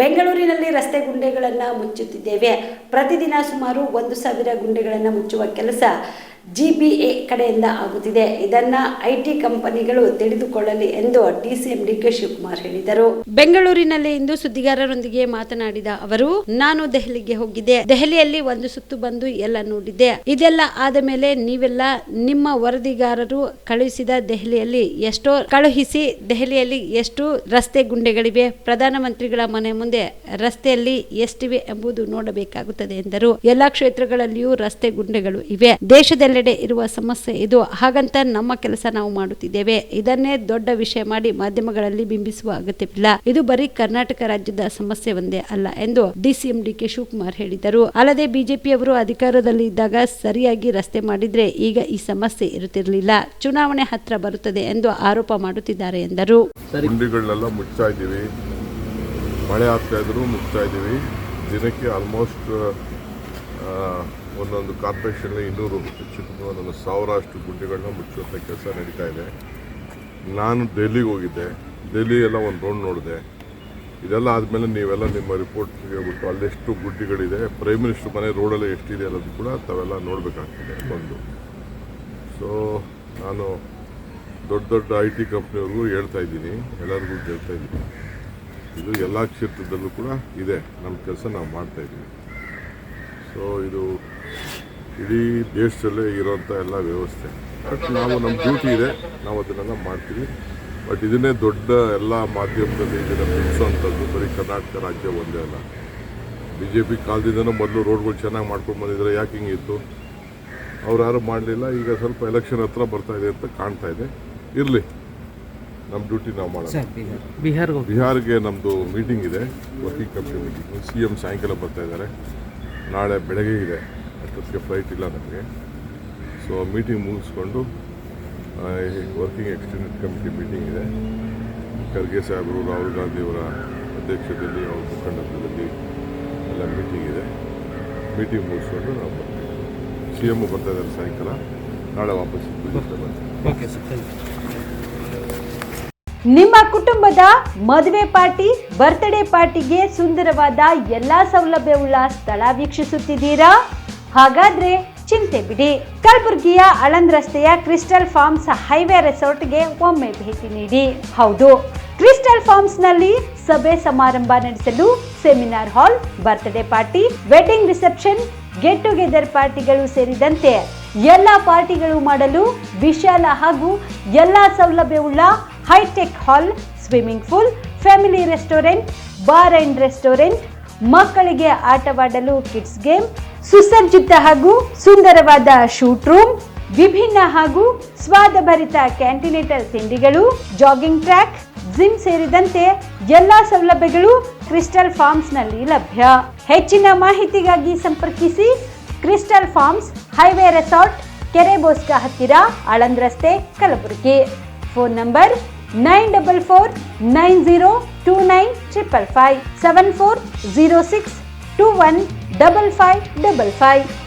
ಬೆಂಗಳೂರಿನಲ್ಲಿ ರಸ್ತೆ ಗುಂಡೆಗಳನ್ನು ಮುಚ್ಚುತ್ತಿದ್ದೇವೆ. ಪ್ರತಿದಿನ ಸುಮಾರು ಒಂದು ಸಾವಿರ ಗುಂಡೆಗಳನ್ನು ಮುಚ್ಚುವ ಕೆಲಸ ಜಿಬಿಎ ಕಡೆಯಿಂದ ಆಗುತ್ತಿದೆ. ಇದನ್ನ ಐಟಿ ಕಂಪನಿಗಳು ತಿಳಿದುಕೊಳ್ಳಲಿ ಎಂದು ಡಿಸಿಎಂ ಡಿಕೆ ಶಿವಕುಮಾರ್ ಹೇಳಿದರು. ಬೆಂಗಳೂರಿನಲ್ಲಿ ಇಂದು ಸುದ್ದಿಗಾರರೊಂದಿಗೆ ಮಾತನಾಡಿದ ಅವರು, ನಾನು ದೆಹಲಿಗೆ ಹೋಗಿದ್ದೆ. ದೆಹಲಿಯಲ್ಲಿ ಒಂದು ಸುತ್ತು ಬಂದು ಎಲ್ಲ ನೋಡಿದ್ದೆ. ಇದೆಲ್ಲ ಆದ ಮೇಲೆ ನೀವೆಲ್ಲ ನಿಮ್ಮ ವರದಿಗಾರರು ಕಳುಹಿಸಿದ ದೆಹಲಿಯಲ್ಲಿ ಎಷ್ಟೋ, ಕಳುಹಿಸಿ ದೆಹಲಿಯಲ್ಲಿ ಎಷ್ಟು ರಸ್ತೆ ಗುಂಡೆಗಳಿವೆ, ಪ್ರಧಾನಮಂತ್ರಿಗಳ ಮನೆ ಮುಂದೆ ರಸ್ತೆಯಲ್ಲಿ ಎಷ್ಟಿವೆ ಎಂಬುದು ನೋಡಬೇಕಾಗುತ್ತದೆ ಎಂದರು. ಎಲ್ಲಾ ಕ್ಷೇತ್ರಗಳಲ್ಲಿಯೂ ರಸ್ತೆ ಗುಂಡೆಗಳು ಇವೆ. ದೇಶದೆಲ್ಲೆಡೆ ಇರುವ ಸಮಸ್ಯೆ ಇದು. ಹಾಗಂತ ನಮ್ಮ ಕೆಲಸ ನಾವು ಮಾಡುತ್ತಿದ್ದೇವೆ. ಇದನ್ನೇ ದೊಡ್ಡ ವಿಷಯ ಮಾಡಿ ಮಾಧ್ಯಮಗಳಲ್ಲಿ ಬಿಂಬಿಸುವ ಅಗತ್ಯವಿಲ್ಲ. ಇದು ಬರೀ ಕರ್ನಾಟಕ ರಾಜ್ಯದ ಸಮಸ್ಯೆ ಒಂದೇ ಅಲ್ಲ ಎಂದು ಡಿಸಿಎಂ ಡಿಕೆ ಶಿವಕುಮಾರ್ ಹೇಳಿದರು. ಅಲ್ಲದೆ ಬಿಜೆಪಿಯವರು ಅಧಿಕಾರದಲ್ಲಿ ಇದ್ದಾಗ ಸರಿಯಾಗಿ ರಸ್ತೆ ಮಾಡಿದ್ರೆ ಈಗ ಈ ಸಮಸ್ಯೆ ಇರುತ್ತಿರಲಿಲ್ಲ. ಚುನಾವಣೆ ಹತ್ರ ಬರುತ್ತದೆ ಎಂದು ಆರೋಪ ಮಾಡುತ್ತಿದ್ದಾರೆ ಎಂದರು. ಮಳೆ ಆಗ್ತಾ ಇದ್ರು ಮುಚ್ತಾ ಇದ್ದೀವಿ. ದಿನಕ್ಕೆ ಆಲ್ಮೋಸ್ಟ್ ಒಂದೊಂದು ಕಾರ್ಪೊರೇಷನ್ಲಿ ಇನ್ನೂರು ಹೆಚ್ಚು ಒಂದೊಂದು ಸಾವಿರ ಅಷ್ಟು ಗುಂಡಿಗಳನ್ನ ಮುಚ್ಚುವಂಥ ಕೆಲಸ ನಡೀತಾ ಇದೆ. ನಾನು ಡೆಲ್ಲಿಗೆ ಹೋಗಿದ್ದೆ. ಡೆಲ್ಲಿ ಎಲ್ಲ ಒಂದು ರೌಂಡ್ ನೋಡಿದೆ. ಇದೆಲ್ಲ ಆದಮೇಲೆ ನೀವೆಲ್ಲ ನಿಮ್ಮ ರಿಪೋರ್ಟ್ ಬಿಟ್ಟು ಅಲ್ಲೆಷ್ಟು ಗುಡ್ಡಿಗಳಿದೆ ಪ್ರೈಮ್ ಮಿನಿಸ್ಟರ್ ಮನೆ ರೋಡಲ್ಲಿ ಎಷ್ಟಿದೆ ಅನ್ನೋದು ಕೂಡ ತಾವೆಲ್ಲ ನೋಡಬೇಕಾಗ್ತದೆ ಒಂದು ಸೊ ನಾನು ದೊಡ್ಡ ದೊಡ್ಡ ಐ ಟಿ ಕಂಪ್ನಿಯವ್ರಿಗೂ ಹೇಳ್ತಾ ಇದ್ದೀನಿ, ಎಲ್ಲರಿಗೂ ಹೇಳ್ತಾ ಇದ್ದೀನಿ. ಇದು ಎಲ್ಲ ಕ್ಷೇತ್ರದಲ್ಲೂ ಕೂಡ ಇದೆ. ನಮ್ಮ ಕೆಲಸ ನಾವು ಮಾಡ್ತಾ ಇದ್ದೀವಿ. ಸೊ ಇದು ಇಡೀ ದೇಶದಲ್ಲೇ ಇರೋಂಥ ಎಲ್ಲ ವ್ಯವಸ್ಥೆ. ಬಟ್ ನಾವು ನಮ್ಮ ಡ್ಯೂಟಿ ಇದೆ. ನಾವು ಅದನ್ನೆಲ್ಲ ಮಾಡ್ತೀವಿ. ಬಟ್ ಇದನ್ನೇ ದೊಡ್ಡ ಎಲ್ಲ ಮಾಧ್ಯಮದಲ್ಲಿ ಇದನ್ನು ಬಿಡಿಸೋವಂಥದ್ದು ಬರೀ ಕರ್ನಾಟಕ ರಾಜ್ಯ ಒಂದೇ ಅಲ್ಲ. ಬಿ ಜೆ ಪಿ ಕಾಲದಿಂದನೂ ಮೊದಲು ರೋಡ್ಗಳು ಚೆನ್ನಾಗಿ ಮಾಡ್ಕೊಂಡು ಬಂದಿದ್ದಾರೆ ಯಾಕೆ ಹಿಂಗಿತ್ತು ಅವ್ರು ಯಾರು ಮಾಡಲಿಲ್ಲ. ಈಗ ಸ್ವಲ್ಪ ಎಲೆಕ್ಷನ್ ಹತ್ರ ಬರ್ತಾ ಇದೆ ಅಂತ ಕಾಣ್ತಾ ಇದೆ. ಇರಲಿ. ನಮ್ಮ ಡ್ಯೂಟಿ ನಾವು ಮಾಡೋಣ ಬಿಹಾರ್ಗೆ ನಮ್ಮದು ಮೀಟಿಂಗ್ ಇದೆ. Working committee meeting C M ಸಾಯಂಕಾಲ ಬರ್ತಾ ಇದ್ದಾರೆ. ನಾಳೆ ಬೆಳಗ್ಗೆ ಇದೆ. ಅಷ್ಟೊತ್ತಿಗೆ ಫ್ಲೈಟ್ ಇಲ್ಲ ನನಗೆ ಸೊ ಮೀಟಿಂಗ್ ಮುಗಿಸ್ಕೊಂಡು ವರ್ಕಿಂಗ್ ಎಕ್ಸ್ಟೆಂಡೆಡ್ ಕಮಿಟಿ ಮೀಟಿಂಗ್ ಇದೆ. ಖರ್ಗೆ ಸಾಹೇಬರು, ರಾಹುಲ್ ಗಾಂಧಿಯವರ ಅಧ್ಯಕ್ಷತೆಯಲ್ಲಿ ಅವ್ರ ಮುಖಂಡತ್ವದಲ್ಲಿ ಎಲ್ಲ ಮೀಟಿಂಗ್ ಇದೆ. ಮೀಟಿಂಗ್ ಮುಗಿಸ್ಕೊಂಡು ನಾವು ಬರ್ತೀವಿ. ಸಿ ಎಂ ಬರ್ತಾ ಇದ್ದಾರೆ ಸಾಯಂಕಾಲ. ನಾಳೆ ವಾಪಸ್ ಬರ್ತೀವಿ. ಓಕೆ ಸರ್ ಥ್ಯಾಂಕ್ ಯು ನಿಮ್ಮ ಕುಟುಂಬದ ಮದುವೆ ಪಾರ್ಟಿ ಬರ್ತ್ಡೇ ಪಾರ್ಟಿಗೆ ಸುಂದರವಾದ ಎಲ್ಲಾ ಸೌಲಭ್ಯವುಳ್ಳ ಸ್ಥಳ ವೀಕ್ಷಿಸುತ್ತಿದ್ದೀರಾ? ಹಾಗಾದ್ರೆ ಚಿಂತೆ ಬಿಡಿ. ಕಲಬುರಗಿಯ ಅಳಂದ್ ರಸ್ತೆಯ ಕ್ರಿಸ್ಟಲ್ ಫಾರ್ಮ್ಸ್ ಹೈವೇ ರೆಸಾರ್ಟ್ಗೆ ಒಮ್ಮೆ ಭೇಟಿ ನೀಡಿ. ಹೌದು, ಕ್ರಿಸ್ಟಲ್ ಫಾರ್ಮ್ಸ್ನಲ್ಲಿ ಸಭೆ ಸಮಾರಂಭ ನಡೆಸಲು seminar hall birthday party wedding reception get together ಪಾರ್ಟಿಗಳು ಸೇರಿದಂತೆ ಎಲ್ಲ ಪಾರ್ಟಿಗಳು ಮಾಡಲು ವಿಶಾಲ ಹಾಗೂ ಎಲ್ಲ ಸೌಲಭ್ಯವುಳ್ಳ hi-tech hall, swimming pool, family restaurant, bar and restaurant, ಮಕ್ಕಳಿಗೆ ಆಟವಾಡಲು ಕಿಡ್ಸ್ ಗೇಮ್, ಸುಸಜ್ಜಿತ ಹಾಗೂ ಸುಂದರವಾದ ಶೂಟ್ ರೂಮ್, ವಿಭಿನ್ನ ಹಾಗೂ ಸ್ವಾದಭರಿತ ಕ್ಯಾಂಟಿನೇಟರ್ ತಿಂಡಿಗಳು, ಜಾಗಿಂಗ್ ಟ್ರ್ಯಾಕ್, ಜಿಮ್ ಸೇರಿದಂತೆ ಎಲ್ಲ ಸೌಲಭ್ಯಗಳು ಕ್ರಿಸ್ಟಲ್ ಫಾರ್ಮ್ಸ್ನಲ್ಲಿ ಲಭ್ಯ. ಹೆಚ್ಚಿನ ಮಾಹಿತಿಗಾಗಿ ಸಂಪರ್ಕಿಸಿ ಕ್ರಿಸ್ಟಲ್ ಫಾರ್ಮ್ಸ್ ಹೈವೇ ರೆಸಾರ್ಟ್, ಕೆರೆ ಬೋಸ್ಕ ಹತ್ತಿರ ಆಳಂದ್ರಸ್ತೆ Kalaburagi. Phone number nine double four nine zero two nine triple five seven four zero six two one double five double five